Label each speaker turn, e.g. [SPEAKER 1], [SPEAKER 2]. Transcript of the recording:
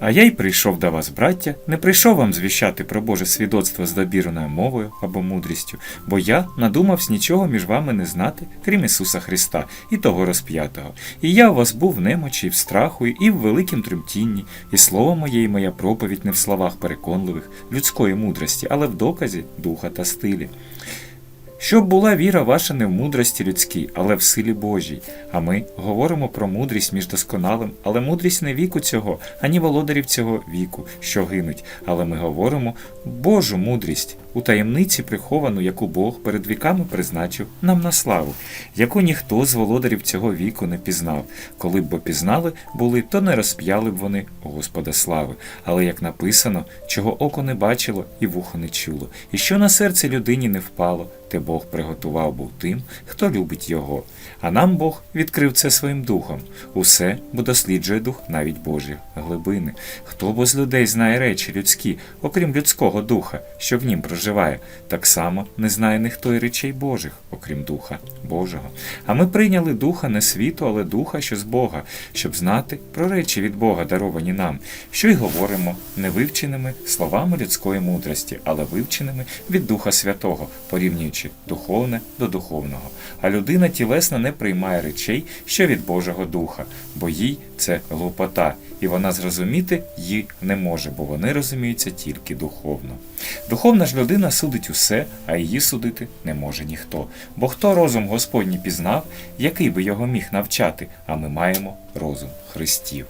[SPEAKER 1] А я й прийшов до вас, браття, не прийшов вам звіщати про Боже свідоцтво з добірною мовою або мудрістю, бо я надумавсь нічого між вами не знати, крім Ісуса Христа і того розп'ятого. І я у вас був в немочі, в страху, і в великім тремтінні, і слово моє, і моя проповідь не в словах переконливих, людської мудрості, але в доказі духа та стилі. Щоб була віра ваша не в мудрості людській, але в силі Божій. А ми говоримо про мудрість між досконалим, але мудрість не віку цього, ані володарів цього віку, що гинуть. Але ми говоримо Божу мудрість у таємниці приховану, яку Бог перед віками призначив нам на славу, яку ніхто з володарів цього віку не пізнав. Коли б бо пізнали були, то не розп'яли б вони Господа слави. Але як написано, чого око не бачило і вухо не чуло, і що на серце людині не впало, те Бог приготував був тим, хто любить його. А нам Бог відкрив це своїм духом. Усе, бо досліджує дух навіть Божі глибини. Хто бо з людей знає речі людські, окрім людського духа, що в нім проживає, так само не знає ніхто й речей Божих, окрім Духа Божого. А ми прийняли духа не світу, але духа, що з Бога, щоб знати про речі від Бога, даровані нам, що й говоримо не вивченими словами людської мудрості, але вивченими від Духа Святого, порівнюючи духовне до духовного. А людина тілесна не приймає речей, що від Божого Духа, бо їй це глупота, і вона зрозуміти її не може, бо вони розуміються тільки духовно. Духовна ж людина судить усе, а її судити не може ніхто. Бо хто розум Господній пізнав, який би його міг навчати, а ми маємо розум Христів.